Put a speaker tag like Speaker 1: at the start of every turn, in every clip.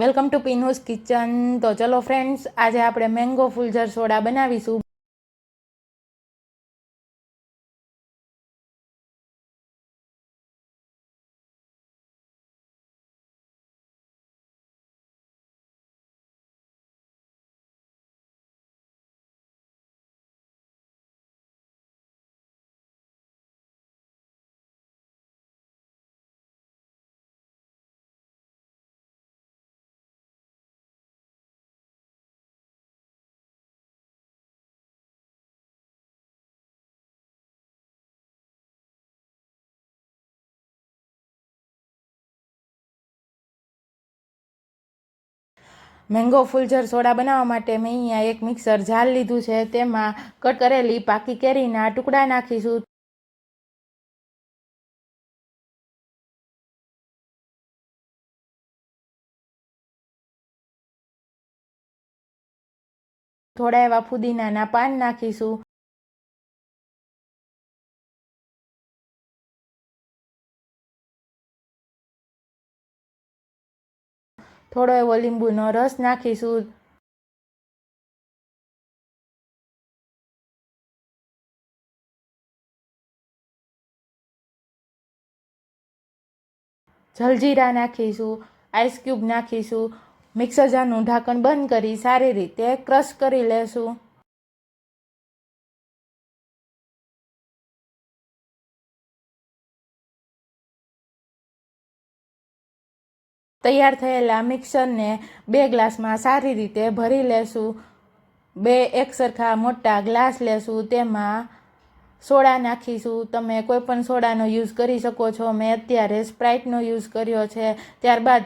Speaker 1: Welcome to પીનુસ kitchen તો ચલો friends આજે આપણે મેંગો ફૂલઝર સોડા બનાવીશું. મેંગો ફૂલઝર સોડા બનાવવા માટે મેં અહીંયા એક મિક્સર જાર લીધું છે. તેમાં કટ કરેલી પાકી કેરીના ટુકડા નાખીશું. થોડા એવા ફુદીનાના પાન નાખીશું. થોડો એવો લીંબુનો રસ નાખીશું. જલજીરા નાખીશું આઈસ ક્યુબ નાખીશું. મિક્સર જારનું ઢાંકણ બંધ કરી સારી રીતે ક્રશ કરી લેશું. તૈયાર થયેલા મિક્સરને બે ગ્લાસમાં સારી રીતે ભરી લેશું. બે એક સરખા મોટા ગ્લાસ લેશું. તેમાં સોડા નાખીશું. તમે કોઈપણ સોડાનો યુઝ કરી શકો છો. મેં અત્યારે સ્પ્રાઇટનો યુઝ કર્યો છે. ત્યારબાદ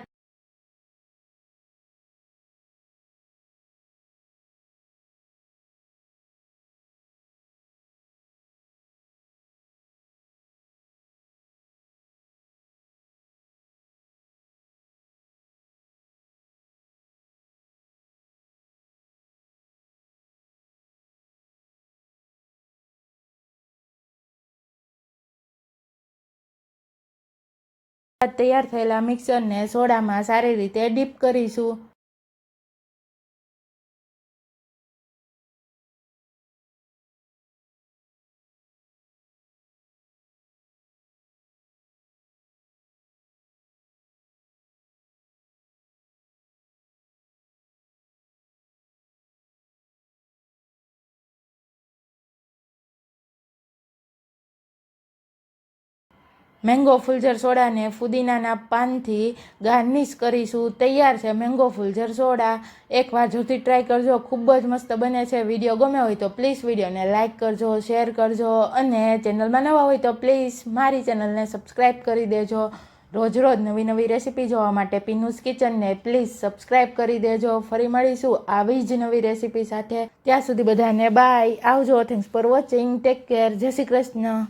Speaker 1: તૈયાર થયેલા મિક્સરને સોડામાં સારી રીતે ડીપ કરીશું. મેંગો ફૂલઝર સોડાને ફુદીનાના પાનથી ગાર્નિશ કરીશું. તૈયાર છે મેંગો ફૂલઝર સોડા. એકવાર જરૂરથી ટ્રાય કરજો. ખૂબ જ મસ્ત બને છે. વીડિયો ગમે હોય તો પ્લીઝ વિડીયોને લાઇક કરજો શેર કરજો અને ચેનલમાં નવા હોય તો પ્લીઝ મારી ચેનલને સબસ્ક્રાઈબ કરી દેજો. રોજ રોજ નવી નવી રેસીપી જોવા માટે પીનુસ કિચનને પ્લીઝ સબસ્ક્રાઈબ કરી દેજો. ફરી મળીશું આવી જ નવી રેસીપી સાથે. ત્યાં સુધી બધાને બાય આવજો. Thanks for watching take care જય શ્રી કૃષ્ણ.